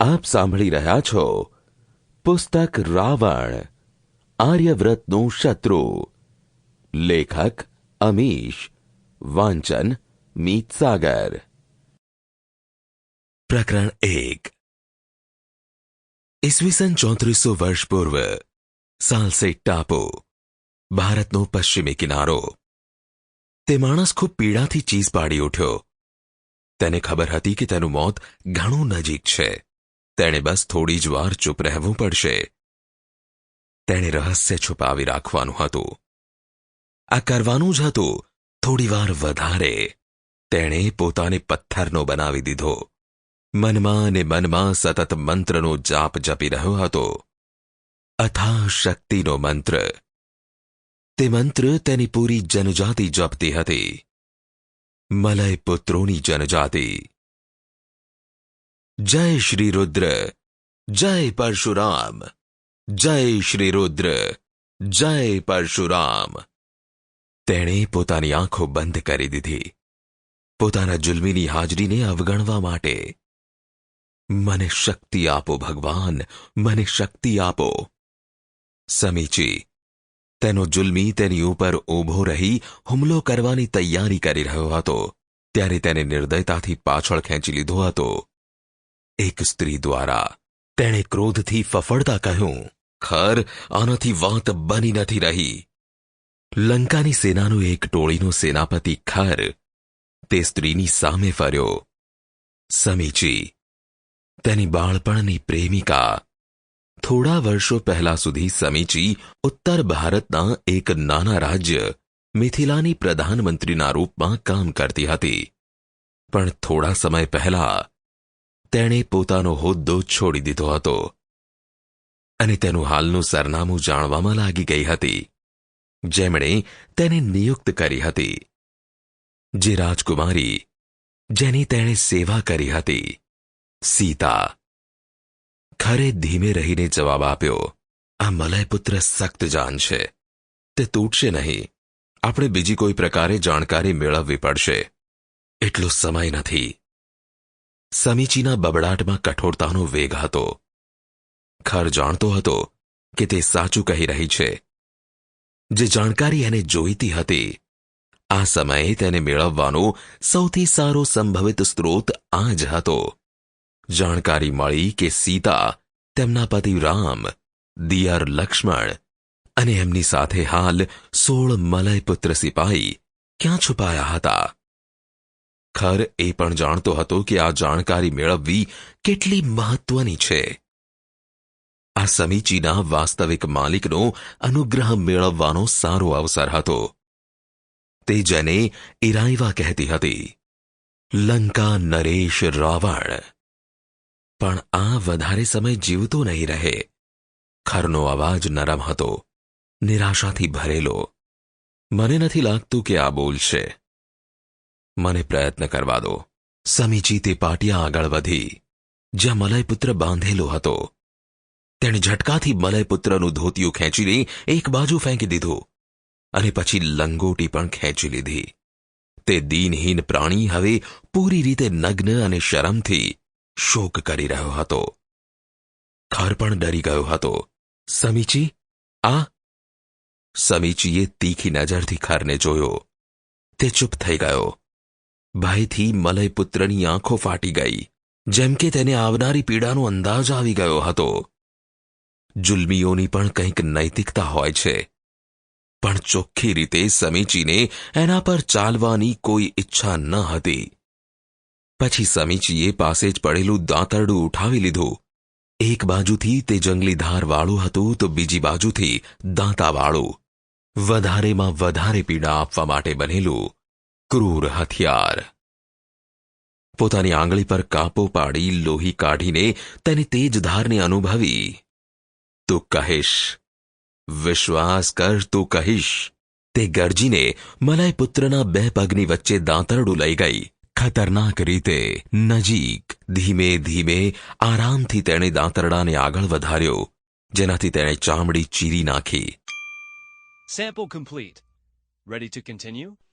આપ સાંભળી રહ્યા છો પુસ્તક રાવણ આર્યવ્રતનું શત્રુ લેખક અમીશ વાંચન મીતસાગર પ્રકરણ એક ઈસવીસન ચોત્રીસો વર્ષ પૂર્વ સાલસેટ ટાપુ ભારતનો પશ્ચિમી કિનારો તે માણસ ખૂબ પીડાથી ચીસ પાડી ઉઠ્યો તેને ખબર હતી કે તેનું મોત ઘણું નજીક છે તેણે બસ થોડી જ વાર ચૂપ રહેવું પડશે. તેણે રહસ્ય છુપાવી રાખવાનું હતું. આ કરવાનું જ હતું. થોડી વાર વધારે. તેણે પોતાને પથ્થરનો બનાવી દીધો. મનમાં અને મનમાં સતત મંત્રનો જાપ જપી રહ્યો હતો. અથા શક્તિનો મંત્ર. તે મંત્ર તેની પૂરી જનજાતિ જપતી હતી. મલય પુત્રોની જનજાતિ. જય શ્રી રુદ્ર, જય પરશુરામ, જય શ્રી રુદ્ર, જય પરશુરામ. તેણે પોતાની આંખો બંધ કરી દીધી. પોતાના જુલ્મીની હાજરીને અવગણવા માટે, મને શક્તિ આપો ભગવાન, મને શક્તિ આપો. સમીચી, તેનો જુલ્મી તેની ઉપર ઊભો રહી હુમલો કરવાની તૈયારી કરી રહ્યો હતો. ત્યારે તેને નિર્દયતાથી પાછળ ખેંચી લીધો હતો. એક સ્ત્રી દ્વારા તેણે ક્રોધથી ફફડતા કહ્યું ખર આનાથી વાત બની નથી રહી લંકાની સેનાનું એક ટોળીનો સેનાપતિ ખર તે સ્ત્રીની સામે ફર્યો સમીચી તેની બાળપણની પ્રેમિકા થોડા વર્ષો પહેલા સુધી સમીચી ઉત્તર ભારતના એક નાના રાજ્ય મિથિલાની પ્રધાનમંત્રીના રૂપમાં કામ કરતી હતી પણ થોડા સમય પહેલા તેણે પોતાનો હોદ્દો છોડી દીધો હતો અને તેનું હાલનું સરનામું જાણવામાં લાગી ગઈ હતી. જેમણે તેને નિયુક્ત કરી હતી. જે રાજકુમારી જેની તેણે સેવા કરી હતી. સીતા. ખરે ધીમે રહીને જવાબ આપ્યો, આ મલયપુત્ર સખ્ત જાન છે. તે તૂટશે નહીં. આપણે બીજી કોઈ પ્રકારે જાણકારી મેળવવી પડશે. એટલો સમય નથી. સમીચીના બબડાટમાં કઠોરતાનો વેગ હતો. ખર જાણતો હતો કે તે સાચું કહી રહી છે. જે જાણકારી એને જોઈતી હતી, આ સમયે તેને મેળવવાનો સૌથી સારો સંભવિત સ્ત્રોત આ જ હતો. જાણકારી મળી કે સીતા તેમના પતિ રામ, દિયર લક્ષ્મણ અને એમની સાથે હાલ સોળ મલય પુત્ર સિપાહી ક્યાં છુપાયા હતા. ખર એ પણ જાણતો હતો કે આ જાણકારી મેળવવી કેટલી મહત્વની છે. આ સમીચીના વાસ્તવિક માલિકનો અનુગ્રહ મેળવવાનો સારો અવસર હતો. તે જેને ઇરાઈવા કહેતી હતી, લંકા નરેશ રાવણ પણ આ વધારે સમય જીવતો નહીં રહે. ખરનો અવાજ નરમ હતો, નિરાશાથી ભરેલો. મને નથી લાગતું કે આ બોલશે. મને પ્રયત્ન કરવા દો. સમીચી તે પાટિયા આગળ વધી. જ્યાં મલયપુત્ર બાંધેલો હતો. તેણે ઝટકાથી મલયપુત્રનું ધોતિયું ખેંચીને એક બાજુ ફેંકી દીધું અને પછી લંગોટી પણ ખેંચી લીધી. તે દીનહીન પ્રાણી હવે પૂરી રીતે નગ્ન અને શરમથી શોક કરી રહ્યો હતો. ખર પણ ડરી ગયો હતો. સમીચી, આ? સમીચીએ તીખી નજરથી ખરને જોયો. તે ચૂપ થઈ ગયો. ભયથી મલયપુત્રની આંખો ફાટી ગઈ, જેમ કે તેને આવનારી પીડાનો અંદાજ આવી ગયો હતો. જુલ્મીઓની પણ કંઈક નૈતિકતા હોય છે. પણ ચોખ્ખી રીતે સમીચીને એના પર ચાલવાની કોઈ ઈચ્છા ન હતી. પછી સમીચીએ પાસે જ પડેલું દાંતરડું ઉઠાવી લીધું. એક બાજુથી તે જંગલી ધારવાળું હતું તો બીજી બાજુથી દાંતાવાળું. વધારેમાં વધારે પીડા આપવા માટે બનેલું ક્રૂર હથિયાર. પોતાની આંગળી પર કાપો પાડી લોહી કાઢીને તેની તેજધારને અનુભવી. તું કહીશ. વિશ્વાસ કર, તું કહીશ. તે ગરજીને મલાયપુત્રના બે પગની વચ્ચે દાંતરડું લઈ ગઈ. ખતરનાક રીતે નજીક ધીમે ધીમે આરામથી તેણે દાંતરડાને આગળ વધાર્યો, જેનાથી તેણે ચામડી ચીરી નાખી. Sample complete ready to continue?